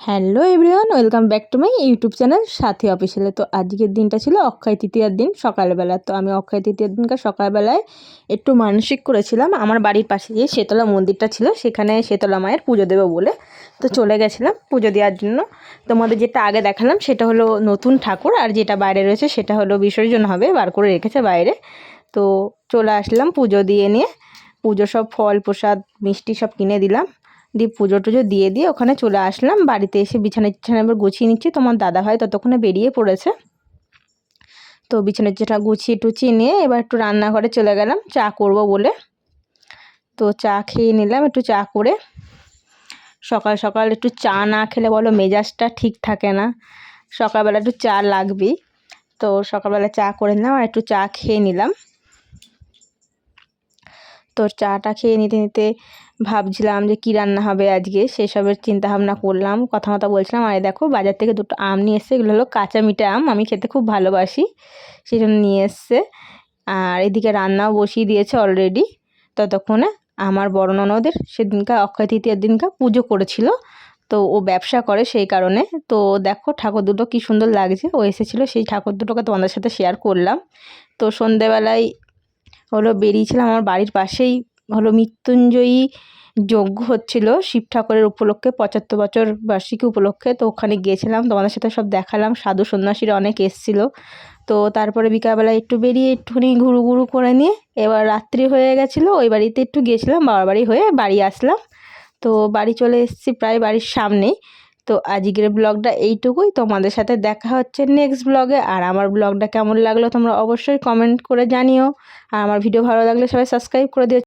Hello everyone, welcome back to my YouTube channel Sathi অফিসিয়ালে। তো আজকের দিনটা ছিল অক্ষয় তৃতীয়ার দিন, সকালবেলা। তো আমি অক্ষয় তৃতীয়ার দিনকার সকালবেলায় একটু মানসিক করেছিলাম। আমার বাড়ির পাশে যে শেতলা মন্দিরটা ছিল, সেখানে শেতলা মায়ের পুজো দেবো বলে তো চলে গেছিলাম পুজো দেওয়ার জন্য। তোমাদের যেটা আগে দেখালাম, সেটা হলো নতুন ঠাকুর, আর যেটা বাইরে রয়েছে সেটা হলো বিসর্জন হবে, বার করে রেখেছে বাইরে। তো চলে আসলাম পুজো দিয়ে নিয়ে। পুজো সব ফল, প্রসাদ, মিষ্টি সব কিনে দিলাম। দিয়ে পুজো টুজো দিয়ে দিয়ে ওখানে চলে আসলাম। বাড়িতে এসে বিছানা টিছানা এবার গুছিয়ে নিচ্ছি। তোমার দাদা ভাই ততক্ষণে বেরিয়ে পড়েছে। তো বিছানা যেটা গুছিয়ে টুছিয়ে নিয়ে এবার একটু রান্নাঘরে চলে গেলাম। চা করব বলে। তো চা খেয়ে নিলাম একটু চা করে। সকাল সকাল একটু চা না খেলে বলো মেজাজটা ঠিক থাকে না। সকালবেলা একটু চা লাগবেই। তো সকালবেলা চা করে নিলাম আর একটু চা খেয়ে নিলাম। তো চাটা খেয়ে নিতে নিতে ভাবছিলাম যে কী রান্না হবে আজকে, সেসবের চিন্তা ভাবনা করলাম কথা মতো বলছিলাম, আর দেখো বাজার থেকে দুটো আম নিয়ে এসছে, এগুলো হলো কাঁচা মিঠা আম, আমি খেতে খুব ভালোবাসি সেই জন্য নিয়ে এসছে। আর এদিকে রান্নাও বসিয়ে দিয়েছে অলরেডি ততক্ষণে আমার বড় ননদের সেদিনকার অক্ষয় তৃতীয়ার দিনকার পুজো করেছিল, তো ও ব্যবসা করে সেই কারণে, তো দেখো ঠাকুর দুটো কী সুন্দর লাগছে, ও এসেছিল, সেই ঠাকুর দুটোকে তোমাদের সাথে শেয়ার করলাম। তো সন্ধেবেলায় হলো বেরিয়েছিলাম আমার বাড়ির পাশেই, হলো মৃত্যুঞ্জয়ী যজ্ঞ হচ্ছিল শিব ঠাকুরের উপলক্ষে, পঁচাত্তর বছর বার্ষিকী উপলক্ষে। তো ওখানে গিয়েছিলাম, তোমাদের সাথে সব দেখালাম, সাধু সন্ন্যাসীরা অনেক এসেছিল। তো তারপরে বিকালবেলা একটু বেরিয়ে একটুখানি ঘুরু ঘুরু করে নিয়ে, এবার রাত্রি হয়ে গেছিল, ওই বাড়িতে একটু গিয়েছিলাম, বাবার বাড়ি হয়ে বাড়ি আসলাম। তো বাড়ি চলে এসেছি প্রায় বাড়ির সামনেই। তো আজকের ব্লগটা এইটুকুই। তোমাদের সাথে দেখা হচ্ছে নেক্সট ব্লগে আর আমার ব্লগটা কেমন লাগল তোমরা অবশ্যই কমেন্ট করে জানিও। আর আমার ভিডিও ভালো লাগলে সবাই সাবস্ক্রাইব করে দিও।